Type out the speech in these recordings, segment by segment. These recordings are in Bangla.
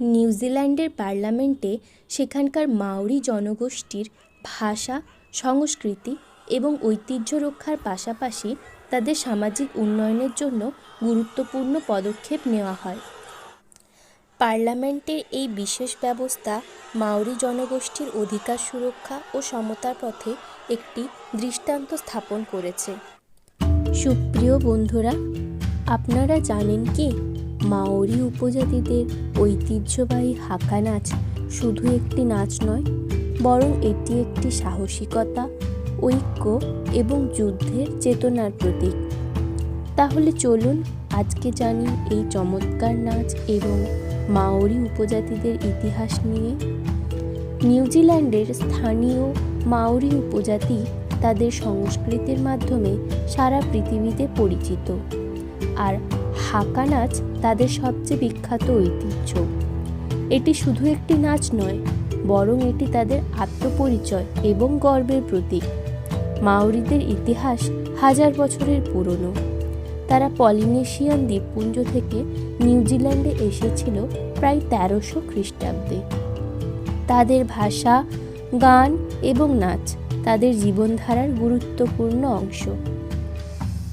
নিউজিল্যান্ডের পার্লামেন্টে সেখানকার মাওরি জনগোষ্ঠীর ভাষা, সংস্কৃতি এবং ঐতিহ্য রক্ষার পাশাপাশি তাদের সামাজিক উন্নয়নের জন্য গুরুত্বপূর্ণ পদক্ষেপ নেওয়া হয়। পার্লামেন্টের এই বিশেষ ব্যবস্থা মাওরি জনগোষ্ঠীর অধিকার সুরক্ষা ও সমতার পথে একটি দৃষ্টান্ত স্থাপন করেছে। সুপ্রিয় বন্ধুরা, আপনারা জানেন কি? মাওরি উপজাতিদের ঐতিহ্যবাহী হাকা নাচ শুধু একটি নাচ নয়, বরং এটি একটি সাহসিকতা, ঐক্য এবং যুদ্ধের চেতনার প্রতীক। তাহলে চলুন আজকে জানি এই চমৎকার নাচ এবং মাওরি উপজাতিদের ইতিহাস নিয়ে। নিউজিল্যান্ডের স্থানীয় মাওরি উপজাতি তাদের সংস্কৃতির মাধ্যমে সারা পৃথিবীতে পরিচিত। আর হাকা নাচ তাদের সবচেয়ে বিখ্যাত ঐতিহ্য। এটি শুধু একটি নাচ নয়, বরং এটি তাদের আত্মপরিচয় এবং গর্বের প্রতীক। মাওরিদের ইতিহাস হাজার বছরের পুরনো। তারা পলিনেশিয়ান দ্বীপপুঞ্জ থেকে নিউজিল্যান্ডে এসেছিল প্রায় তেরোশো খ্রিস্টাব্দে। তাদের ভাষা, গান এবং নাচ তাদের জীবনধারার গুরুত্বপূর্ণ অংশ।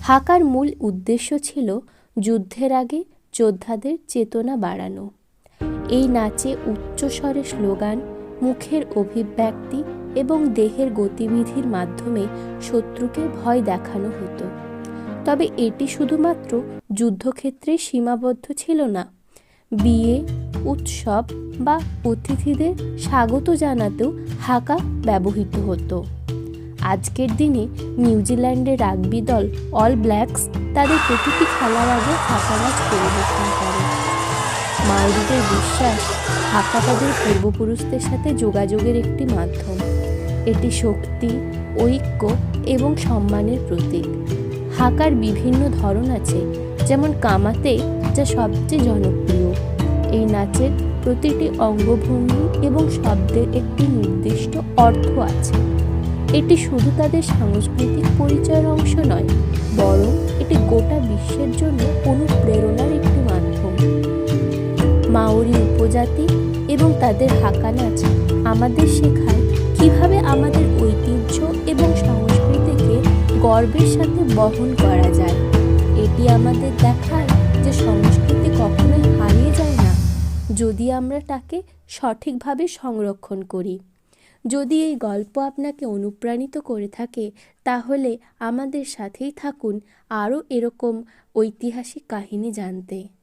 হাকার মূল উদ্দেশ্য ছিল যুদ্ধের আগে যোদ্ধাদের চেতনা বাড়ানো। এই নাচে উচ্চস্বরে স্লোগান, মুখের অভিব্যক্তি এবং দেহের গতিবিধির মাধ্যমে শত্রুকে ভয় দেখানো হতো। তবে এটি শুধুমাত্র যুদ্ধক্ষেত্রে সীমাবদ্ধ ছিল না। বিয়ে, উৎসব বা অতিথিদের স্বাগত জানাতেও হাঁকা ব্যবহৃত হতো। আজকের দিনে নিউজিল্যান্ডের রাগবি দল অল ব্ল্যাকস তাদের প্রতিটি খেলার আগে হাকা নাচ পরিবেশন করে। মাওরিদের বিশ্বাস হাকা তাদের পূর্বপুরুষদের সাথে যোগাযোগের একটি মাধ্যম। এটি শক্তি, ঐক্য এবং সম্মানের প্রতীক। হাকার বিভিন্ন ধরন আছে, যেমন কামাতে, যা সবচেয়ে জনপ্রিয়। এই নাচের প্রতিটি অঙ্গভঙ্গি এবং শব্দের একটি নির্দিষ্ট অর্থ আছে। এটি শুধু তাদের সাংস্কৃতিক পরিচয়ের অংশ নয়, বরং এটি গোটা বিশ্বের জন্য অনুপ্রেরণার একটি মাধ্যম। মাওরি উপজাতি এবং তাদের হাকা নাচ আমাদের শেখায় কীভাবে আমাদের ঐতিহ্য এবং সংস্কৃতিকে গর্বের সাথে বহন করা যায়। এটি আমাদের দেখায় যে সংস্কৃতি কখনোই হারিয়ে যায় না, যদি আমরা তাকে সঠিকভাবে সংরক্ষণ করি। যদি এই গল্প আপনাকে অনুপ্রাণিত করে থাকে, তাহলে আমাদের সাথেই থাকুন আরও এরকম ঐতিহাসিক কাহিনী জানতে।